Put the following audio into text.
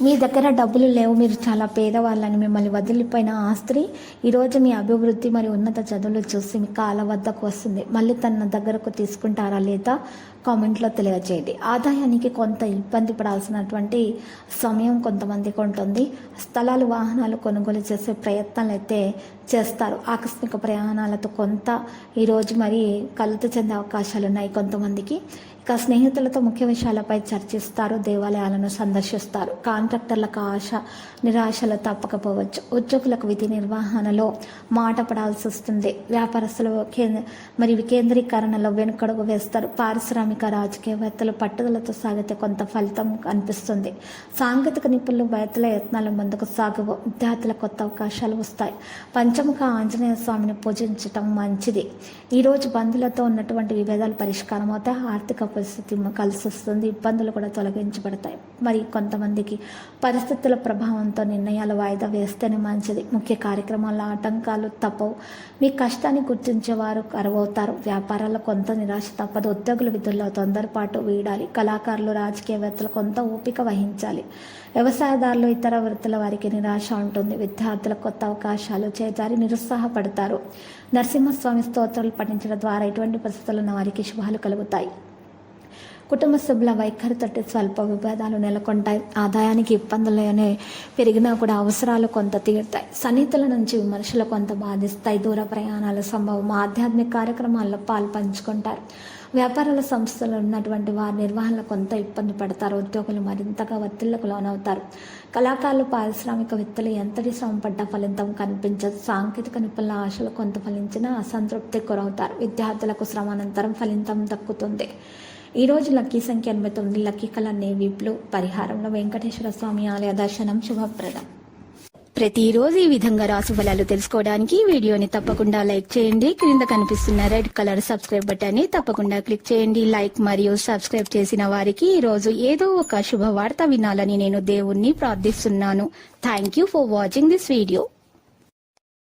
మీ దగ్గర డబ్బులు లేవు మీరు చాలా పేదవాళ్ళని మిమ్మల్ని వదిలిపోయిన ఆస్తి ఈరోజు మీ అభివృద్ధి మరి ఉన్నత చదువులు చూసి మీ కాళ్ళ వద్దకు వస్తుంది. మళ్ళీ తన దగ్గరకు తీసుకుంటారా లేదా కామెంట్లో తెలియజేయండి. ఆదాయానికి కొంత ఇబ్బంది పడాల్సినటువంటి సమయం కొంతమందికి ఉంటుంది. స్థలాలు వాహనాలు కొనుగోలు చేసే ప్రయత్నాలు అయితే చేస్తారు. ఆకస్మిక ప్రయాణాలతో కొంత ఈరోజు మరి కలుత చెందే అవకాశాలు ఉన్నాయి కొంతమందికి. ఇక స్నేహితులతో ముఖ్య విషయాలపై చర్చిస్తారు దేవాలయాలను సందర్శిస్తారు. కాంట్రాక్టర్లకు ఆశ నిరాశలు తప్పకపోవచ్చు. ఉద్యోగులకు విధి నిర్వహణలో మాట పడాల్సి వస్తుంది. వ్యాపారస్తులు కేంద్ర మరి వికేంద్రీకరణలో వెనుకడుగు వేస్తారు. పారిశ్రామిక రాజకీయవేత్తలు పట్టుదలతో సాగితే కొంత ఫలితం కనిపిస్తుంది. సాంకేతిక నిపుణులు వైద్యుల యత్నాలు ముందుకు సాగవు. విద్యార్థుల కొత్త అవకాశాలు వస్తాయి. పంచముఖ ఆంజనేయ స్వామిని పూజించటం మంచిది. ఈరోజు బంధువులతో ఉన్నటువంటి విభేదాలు పరిష్కారం అవుతాయి ఆర్థిక పరిస్థితి కలిసి వస్తుంది ఇబ్బందులు కూడా తొలగించబడతాయి. మరి కొంతమందికి పరిస్థితుల ప్రభావంతో నిర్ణయాలు వాయిదా వేస్తేనే మంచిది. ముఖ్య కార్యక్రమాల ఆటంకాలు తప్పవు. మీ కష్టాన్ని గుర్తించేవారు కరువవుతారు. వ్యాపారాల్లో కొంత నిరాశ తప్పదు. ఉద్యోగుల విధుల్లో తొందరపాటు వీడాలి. కళాకారులు రాజకీయవేత్తలు కొంత ఓపిక వహించాలి. వ్యవసాయదారులు ఇతర వృత్తుల వారికి నిరాశ ఉంటుంది. విద్యార్థుల కొత్త అవకాశాలు చేజారి నిరుత్సాహపడతారు. నరసింహస్వామి స్తోత్రాలు పఠించడం ద్వారా ఎటువంటి పరిస్థితులు ఉన్న వారికి శుభాలు కలుగుతాయి. కుటుంబ సభ్యుల వైఖరితోటి స్వల్ప విభేదాలు నెలకొంటాయి. ఆదాయానికి ఇబ్బందులనే పెరిగినా కూడా అవసరాలు కొంత తీరుతాయి. సన్నిహితుల నుంచి విమర్శలు కొంత బాధిస్తాయి. దూర ప్రయాణాల సంభవం ఆధ్యాత్మిక కార్యక్రమాల్లో పాలు పంచుకుంటారు. వ్యాపారాల సంస్థలు ఉన్నటువంటి వారి నిర్వహణలో కొంత ఇబ్బంది పడతారు. ఉద్యోగులు మరింతగా ఒత్తిళ్ళకు లోనవుతారు. కళాకారులు పారిశ్రామికవేత్తలు ఎంతటి శ్రమ పడ్డ ఫలితం కనిపించదు. సాంకేతిక నిపుణుల ఆశలు కొంత ఫలించినా అసంతృప్తి గురవుతారు. విద్యార్థులకు శ్రమ అనంతరం ఫలితం దక్కుతుంది. ఈరోజు లక్కీ సంఖ్య ఎనభై తొమ్మిది లక్కీ కల నేవీ బ్లూ పరిహారంలో వెంకటేశ్వర స్వామి ఆలయ దర్శనం శుభప్రదం. ప్రతిరోజు ఈ విధంగా రాశి ఫలాలు తెలుసుకోవడానికి వీడియోని తప్పకుండా లైక్ చేయండి. క్రింద కనిపిస్తున్న రెడ్ కలర్ సబ్స్క్రైబ్ బటన్ని తప్పకుండా క్లిక్ చేయండి. లైక్ మరియు సబ్స్క్రైబ్ చేసిన వారికి ఈ రోజు ఏదో ఒక శుభవార్త వినాలని నేను దేవుణ్ణి ప్రార్థిస్తున్నాను. Thank you for watching this video